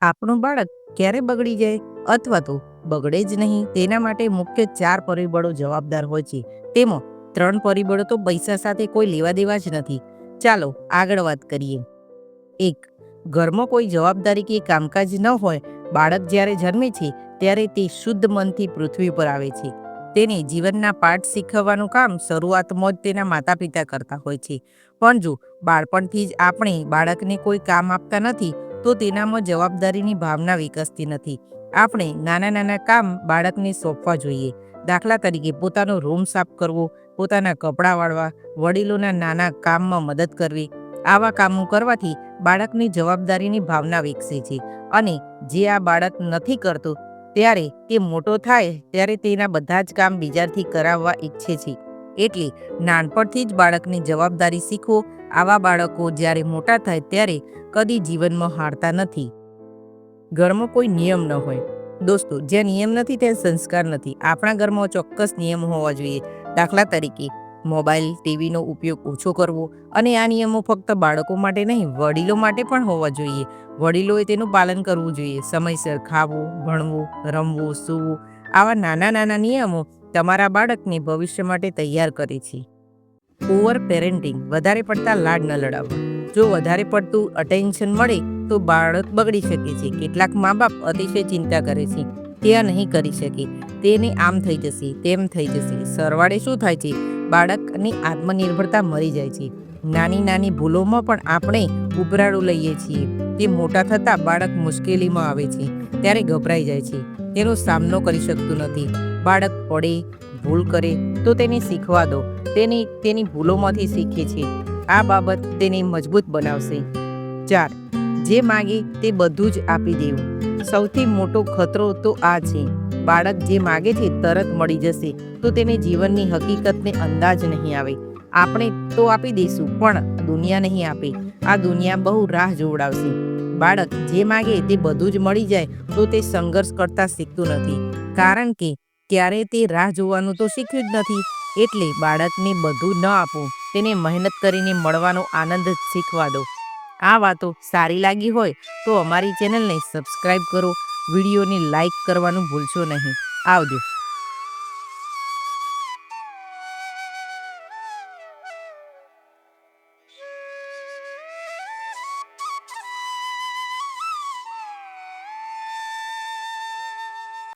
આપણું બાળક ક્યારે બગડી જાય અથવા તો બગડે જ નહીં, તેના માટે મુખ્ય ચાર પરિબળો જવાબદાર હોય છે. તેમાં ત્રણ પરિબળો તો પૈસા સાથે કોઈ લેવા દેવા જ નથી. ચાલો આગળ વાત કરીએ. એક, ઘરમાં કોઈ જવાબદારી કે કામકાજ ન હોય. બાળક જ્યારે જન્મે છે, ત્યારે તે શુદ્ધ મનથી પૃથ્વી પર આવે છે. તેને જીવનના પાઠ શીખવવાનું કામ શરૂઆતમાં જ તેના માતા પિતા કરતા હોય છે. પણ જો બાળપણથી જ આપણે બાળકને કોઈ કામ આપતા નથી તો તેનામાં જવાબદારીની ભાવના વિકસતી નથી. આપણે નાના નાના કામ બાળકને સોંપવા જોઈએ. દાખલા તરીકે પોતાનો રૂમ સાફ કરવો, પોતાના કપડાં વાળવા, વડીલોના નાના કામમાં મદદ કરવી, આવા કામો કરવાથી બાળકની જવાબદારીની ભાવના વિકસે છે. અને જે આ બાળક નથી કરતું, ત્યારે તે મોટો થાય, ત્યારે તેના બધા જ કામ બીજાથી કરાવવા ઈચ્છે છે. એટલે નાનપણથી જ બાળકની જવાબદારી શીખવો આવા બાળકો જ્યારે મોટા થાય ત્યારે કદી જીવનમાં હારતા નથી. ઘરમાં કોઈ નિયમ ન હોય. દોસ્તો જ્યાં નિયમ નથી ત્યાં સંસ્કાર નથી. આપણા ઘરમાં ચોક્કસ નિયમ હોવા જોઈએ. દાખલા તરીકે, મોબાઈલ, ટીવીનો ઉપયોગ ઓછો કરવો અને આ નિયમો ફક્ત બાળકો માટે નહીં, વડીલો માટે પણ હોવા જોઈએ. વડીલોએ તેનું પાલન કરવું જોઈએ. સમયસર ખાવું, ભણવું, રમવું, સૂવું, આવા નાના નાના નિયમો તમારા બાળકને ભવિષ્ય માટે તૈયાર કરે છે. ઓવર પેરેન્ટિંગ વધારે પડતા લાડ ન લડાવવા. જો વધારે પડતું અટેન્શન મળે, તો બાળક બગડી શકે છે. કેટલાક મા બાપ અતિશય ચિંતા કરે છે. તે આ નહીં કરી શકે. તેને આમ થઈ જશે, તેમ થઈ જશે. સરવાળે શું થાય છે? બાળકની આત્મનિર્ભરતા મરી જાય છે. નાની નાની ભૂલોમાં પણ આપણે ઉભરાડું લઈએ છીએ. તે મોટા થતાં બાળક મુશ્કેલીમાં આવે છે. ત્યારે ગભરાઈ જાય છે. તેનો સામનો કરી શકતું નથી. બાળક પડે, ભૂલ કરે, તો તેને શીખવા દો. તેની તેની ભૂલોમાંથી શીખે છે. આ બાબત તેને મજબૂત બનાવશે. ચાર, જે માગે તે બધું જ આપી દેવું. સૌથી મોટો ખતરો તો આ છે. બાળક જે માગે છે તરત મળી જશે. તો તેને જીવનની હકીકતને અંદાજ નહીં આવે. આપણે તો આપી દઈશું, પણ દુનિયા નહીં આપે. આ દુનિયા બહુ રાહ જોવડાવશે. બાળક જે માગે તે બધું જ મળી જાય, તો તે સંઘર્ષ કરતા શીખતું નથી. કારણ કે ક્યારે તે રાહ જોવાનું તો શીખ્યું જ નથી. એટલે બાળકને બધું ન આપો. તેને મહેનત કરીને મળવાનો આનંદ શીખવા દો. આ વાતો સારી લાગી હોય તો અમારી ચેનલને સબસ્ક્રાઈબ કરો. વિડીયોને લાઈક કરવાનું ભૂલશો નહીં. આવજો.